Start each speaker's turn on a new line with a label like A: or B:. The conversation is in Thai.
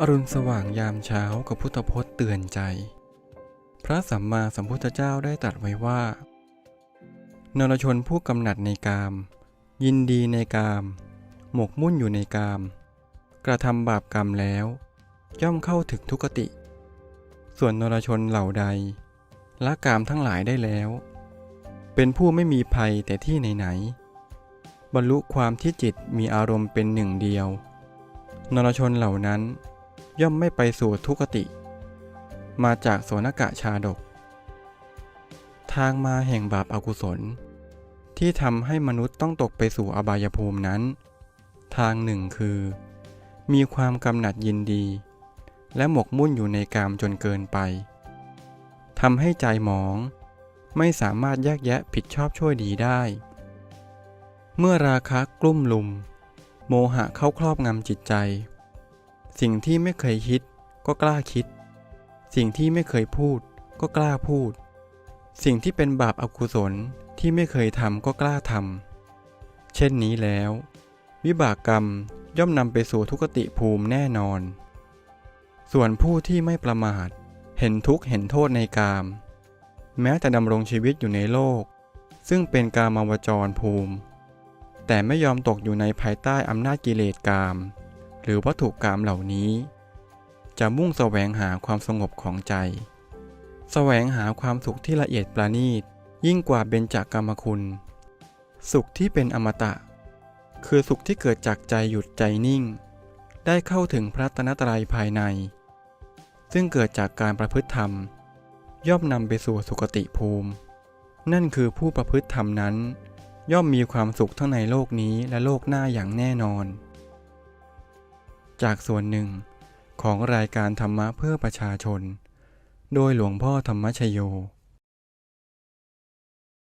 A: อรุณสว่างยามเช้ากับพุทธพจน์เตือนใจ พระสัมมาสัมพุทธเจ้าได้ตรัสไว้ว่านรชนผู้กำหนัดในกาม ยินดีในกาม หมกมุ่นอยู่ในกาม กระทำบาปกรรมแล้ว ย่อมเข้าถึงทุกติ ส่วนนรชนเหล่าใดละกามทั้งหลายได้แล้ว เป็นผู้ไม่มีภัยแต่ที่ไหนๆบรรลุความที่จิตมีอารมณ์เป็นหนึ่งเดียวนรชนเหล่านั้น ย่อมไม่ไปสู่ทุกติ มาจากโสนกะชาดก ทางมาแห่งบาปอากุศล ที่ทำให้มนุษย์ต้องตกไปสู่อบายภูมินั้น ทางหนึ่งคือ มีความกำหนัดยินดี และหมกมุ่นอยู่ในกามจนเกินไปทำให้ใจหมอง ไม่สามารถแยกแยะผิดชอบช่วยดีได้ เมื่อราคะกลุ่มลุม โมหะเข้าครอบงำจิตใจ สิ่งที่ไม่เคยคิดก็กล้าคิด สิ่งที่ไม่เคยพูดก็กล้าพูด สิ่งที่เป็นบาปอากุศลที่ไม่เคยทำก็กล้าทำ เช่นนี้แล้ว วิบากกรรมย่อมนำไปสู่ทุกติภูมิแน่นอน ส่วนผู้ที่ไม่ประมาท เห็นทุกข์เห็นโทษในกาม แม้จะดำรงชีวิตอยู่ในโลก ซึ่งเป็นกามาวจรภูมิ แต่ไม่ยอมตกอยู่ในภายใต้อำนาจกิเลสกาม หรือวัตถุกรรมเหล่านี้ จะมุ่งแสวงหาความสงบของใจ แสวงหาความสุขที่ละเอียดประณีตยิ่งกว่าเบญจากกรรมคุณ สุขที่เป็นอมตะ คือสุขที่เกิดจากใจหยุดใจนิ่ง ได้เข้าถึงพระตนตรัยภายใน ซึ่งเกิดจากการประพฤติธรรม ย่อมนำไปสู่สุคติภูมิ นั่นคือผู้ประพฤติธรรมนั้น ย่อมมีความสุขทั้งในโลกนี้และโลกหน้าอย่างแน่นอน จากส่วนหนึ่งของรายการธรรมะเพื่อประชาชน โดยหลวงพ่อธรรมชโย